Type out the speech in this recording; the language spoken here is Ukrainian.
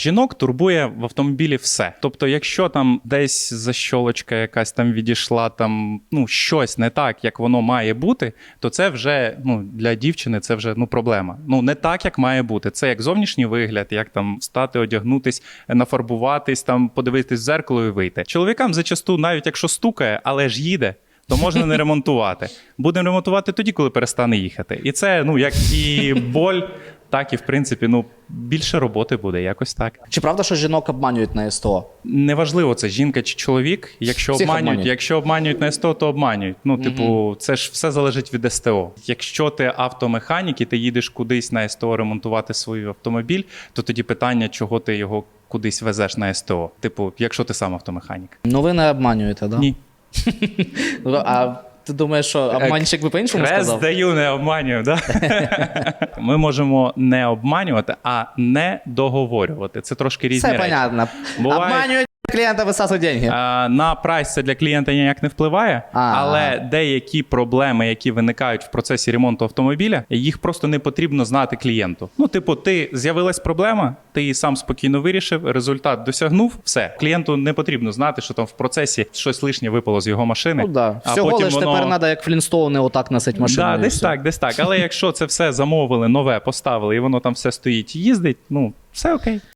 Жінок турбує в автомобілі все. Тобто, якщо там десь защолочка якась там відійшла, там ну щось не так, як воно має бути, то це вже ну для дівчини це вже ну проблема. Ну не так, як має бути. Це як зовнішній вигляд, як там встати, одягнутись, нафарбуватись, там подивитись в зеркало і вийти. Чоловікам зачасту, навіть якщо стукає, але ж їде. То можна не ремонтувати. Будемо ремонтувати тоді, коли перестане їхати. І це ну як і боль, так і в принципі, ну більше роботи буде, якось так. Чи правда, що жінок обманюють на СТО? Неважливо, це жінка чи чоловік. Якщо Всіх обманюють, обманюють. якщо обманюють на СТО, то обманюють. Ну, типу, це ж все залежить від СТО. Якщо ти автомеханік і ти їдеш кудись на СТО ремонтувати свій автомобіль, то тоді питання, чого ти його кудись везеш на СТО. Типу, якщо ти сам автомеханік. Ну ви не обманюєте, да? Ні. Ну, А ти думаєш, що обманщик би по-іншому Хрест сказав? даю, не обманюю. Да? Ми можемо не обманювати, а не договорювати. Це трошки різні Все речі. понятно. Буває- Обманюють клієнта, висасують деньги. А, На прайс це для клієнта ніяк не впливає, А. але деякі проблеми, які виникають в процесі ремонту автомобіля, їх просто не потрібно знати клієнту. Ну, типу, ти з'явилась проблема, ти її сам спокійно вирішив, результат досягнув. Все, клієнту не потрібно знати, що там в процесі щось лишнє випало з його машини. Ну да. а Всього потім лиш воно- тепер треба, як Флінстоуни, отак носить машину. Да, і десь все. так, десь так. Але якщо це все замовили, нове поставили, і воно там все стоїть і їздить, ну все окей.